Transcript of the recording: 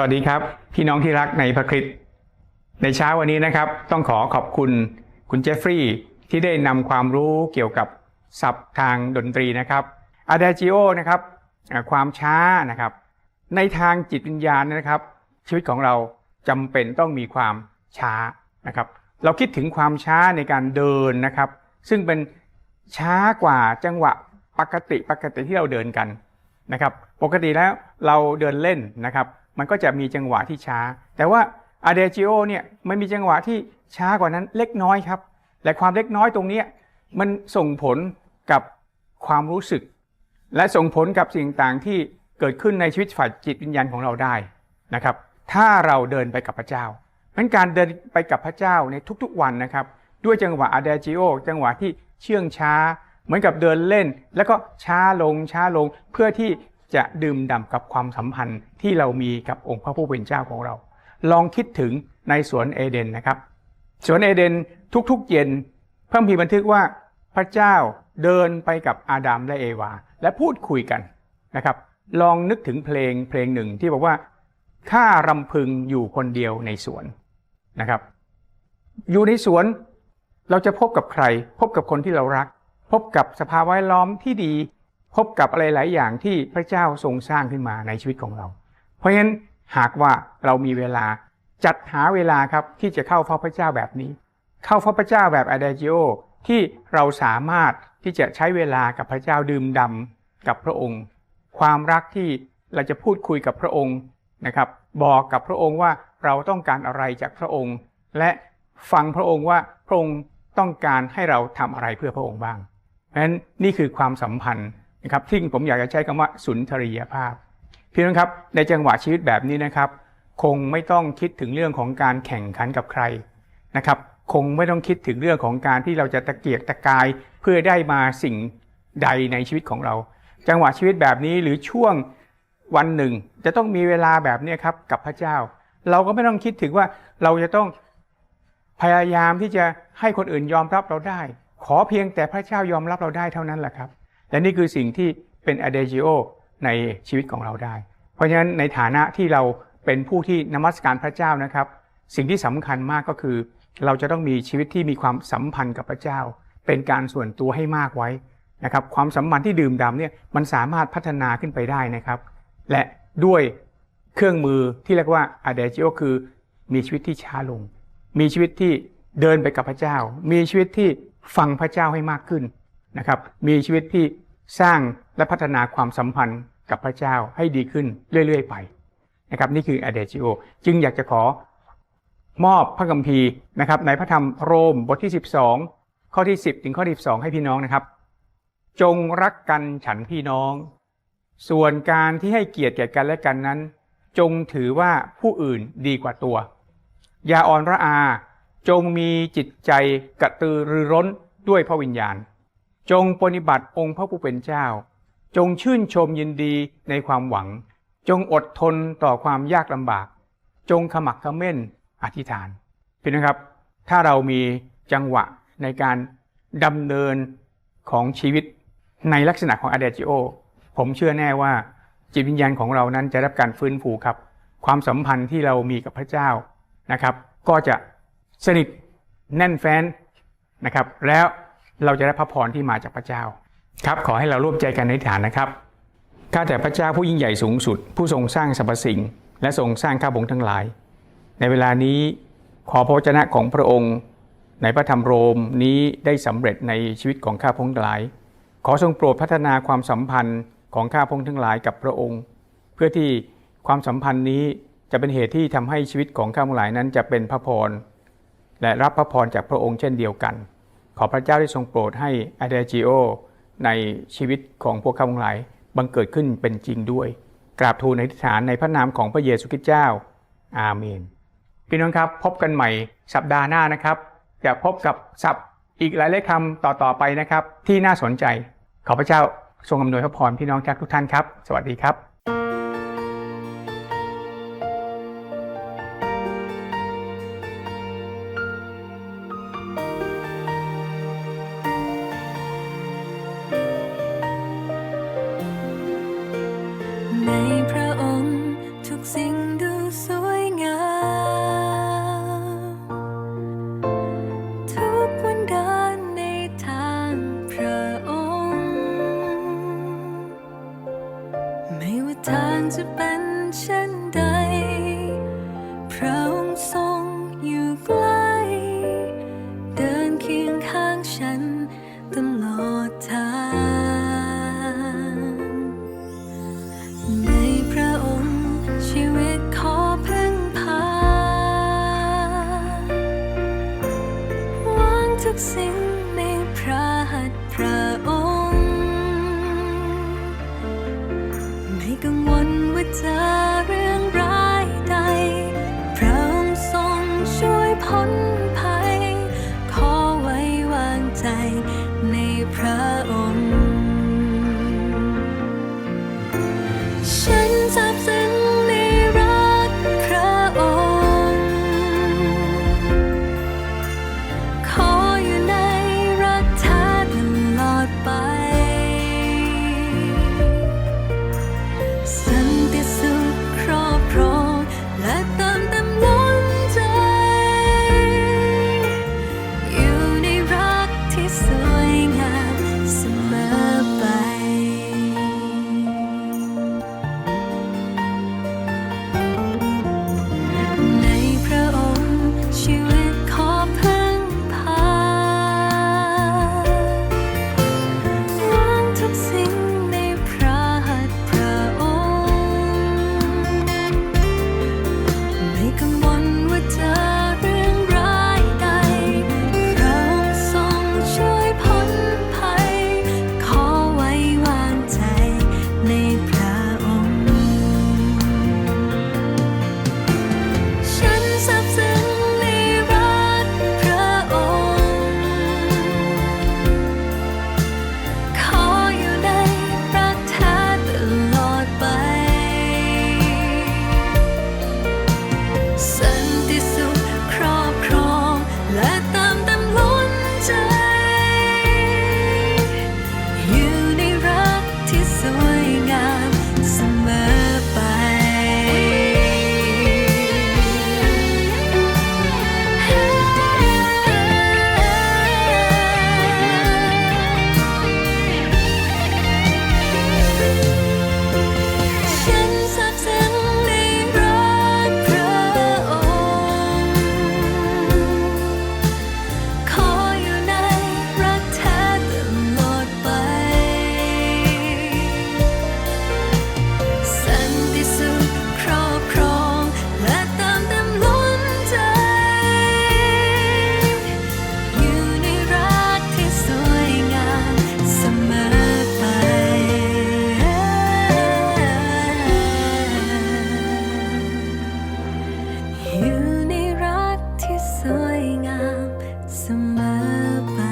สวัสดีครับ พี่น้องที่รักในพระคริสต์ในเช้าวันนี้นะครับ ต้องขอขอบคุณคุณเจฟฟรีย์ที่ได้นำความรู้เกี่ยวกับศัพท์ทางดนตรีนะครับ Adagio นะครับความช้านะครับ ในทางจิตวิญญาณนะครับ ชีวิตของเราจำเป็นต้องมีความช้านะครับ เราคิดถึงความช้าในการเดินนะครับ ซึ่งเป็นช้ากว่าจังหวะปกติปกติที่เราเดินกันนะครับ ปกติแล้วเราเดินเล่นนะครับ มันก็จะมีจังหวะที่ช้า แต่ว่า a d a g i o เนี่ยมันมีจังหวะที่ช้ากว่านั้นเล็กน้อยครับ และความเล็กน้อยตรงนี้มันส่งผลกับความรู้สึก และส่งผลกับสิ่งต่างที่เกิดขึ้นในชีวิตฝ่ายจิตวิญญาณของเราได้นะครับ ถ้าเราเดินไปกับพระเจ้าเพราะฉะนั้นการเดินไปกับพระเจ้าในทุกๆวันนะครับ ด้วยจังหวะ a d a g i o จังหวะที่เชื่องช้า เหมือนกับเดินเล่น แล้วก็ช้าลงช้าลงเพื่อที่ จะดื่มด่ำกับความสัมพันธ์ที่เรามีกับองค์พระผู้เป็นเจ้าของเรา ลองคิดถึงในสวนเอเดนนะครับ สวนเอเดนทุกๆเย็นพระมีบันทึกว่าพระเจ้าเดินไปกับอาดัมและเอวา และพูดคุยกันนะครับ ลองนึกถึงเพลงเพลงหนึ่งที่บอกว่าข้ารำพึงอยู่คนเดียวในสวนนะครับ อยู่ในสวนเราจะพบกับใคร พบกับคนที่เรารัก พบกับสภาวะแวดล้อมที่ดี พบกับอะไรหลายอย่างที่พระเจ้าทรงสร้างขึ้นมาในชีวิตของเรา เพราะฉะนั้นหากว่าเรามีเวลาจัดหาเวลาครับที่จะเข้าเฝ้าพระเจ้าแบบนี้ เข้าเฝ้าพระเจ้าแบบ a d a g i o ที่เราสามารถที่จะใช้เวลากับพระเจ้าดื่มดำกับพระองค์ ความรักที่เราจะพูดคุยกับพระองค์นะครับบอกกับพระองค์ว่าเราต้องการอะไรจากพระองค์ และฟังพระองค์ว่าพระองค์ต้องการให้เราทำอะไรเพื่อพระองค์บ้างเพราะฉะนั้นนี่คือความสัมพันธ์ นะครับที่ผมอยากจะใช้คำว่าสุนทรียภาพพี่น้องครับในจังหวะชีวิตแบบนี้นะครับ คงไม่ต้องคิดถึงเรื่องของการแข่งขันกับใครนะครับคงไม่ต้องคิดถึงเรื่องของการที่เราจะตะเกียกตะกายเพื่อได้มาสิ่งใดในชีวิตของเรา จังหวะชีวิตแบบนี้หรือช่วงวันหนึ่ง จะต้องมีเวลาแบบนี้ครับกับพระเจ้า เราก็ไม่ต้องคิดถึงว่าเราจะต้องพยายามที่จะให้คนอื่นยอมรับเราได้ ขอเพียงแต่พระเจ้ายอมรับเราได้เท่านั้นแหละครับ และนี่คือสิ่งที่เป็น a d a g i o ในชีวิตของเราได้ เพราะฉะนั้นในฐานะที่เราเป็นผู้ที่นมัสการพระเจ้านะครับ สิ่งที่สำคัญมากก็คือ เราจะต้องมีชีวิตที่มีความสัมพันธ์กับพระเจ้า เป็นการส่วนตัวให้มากไว้นะครับ ความสัมพันธ์ที่ดื่มด่ำเนี่ยมันสามารถพัฒนาขึ้นไปได้นะครับ และด้วยเครื่องมือที่เรียกว่า a d a g i o คือ มีชีวิตที่ช้าลง มีชีวิตที่เดินไปกับพระเจ้า มีชีวิตที่ฟังพระเจ้าให้มากขึ้น นะครับมีชีวิตที่สร้างและพัฒนาความสัมพันธ์กับพระเจ้าให้ดีขึ้นเรื่อย ๆ ไปนะครับนี่คือ a d a g i o จึงอยากจะขอมอบพระคัมภีร์นะครับในพระธรรมโรมบทที่ 12 ข้อที่ 10 ถึงข้อที่12 ให้พี่น้องนะครับ จงรักกันฉันพี่น้อง ส่วนการที่ให้เกียรติแก่กันและกันนั้น จงถือว่าผู้อื่นดีกว่าตัว อย่าอ่อนระอา จงมีจิตใจกระตือรือร้นด้วยพระวิญญาณ จงปฏิบัติองค์พระผู้เป็นเจ้า จงชื่นชมยินดีในความหวัง จงอดทนต่อความยากลำบาก จงขมักขม้นอธิษฐานพี่นะครับ ถ้าเรามีจังหวะในการดำเนินของชีวิตในลักษณะของ a d a g i o ผมเชื่อแน่ว่าจิตวิญญาณของเรานั้นจะรับการฟื้นฟูครับ ความสัมพันธ์ที่เรามีกับพระเจ้านะครับ ก็จะสนิทแน่นแฟ้นนะครับ แล้ว เราจะได้พระพรที่มาจากพระเจ้า ครับขอให้เราร่วมใจกันในฐานนะครับข้าแต่พระเจ้าผู้ยิ่งใหญ่สูงสุด ผู้ทรงสร้างสรรพสิ่ง และทรงสร้างข้าพงทั้งหลาย ในเวลานี้ขอพระวจนะของพระองค์ ในพระธรรมโรมนี้ได้สำเร็จในชีวิตของข้าพงทั้งหลาย ขอทรงโปรดพัฒนาความสัมพันธ์ของข้าพงทั้งหลายกับพระองค์ เพื่อที่ความสัมพันธ์นี้จะเป็นเหตุที่ทำให้ชีวิตของข้าพงหลายนั้นจะเป็นพระพรและรับพระพรจากพระองค์เช่นเดียวกัน ขอพระเจ้าได้ทรงโปรดให้ a d a g i o ในชีวิตของพวกข้าพงหลายบังเกิดขึ้นเป็นจริงด้วย กราบทูลในทิฐานในพระนามของพระเยซูคริสต์เจ้า อาเมน พี่น้องครับพบกันใหม่สัปดาห์หน้านะครับ จะพบกับศัพท์อีกหลายเลขคำต่อๆไปนะครับ ที่น่าสนใจ ขอพระเจ้าทรงอำนวยพระพรพี่น้องทุกท่านครับ สวัสดีครับ once upon Sure. 三了吧。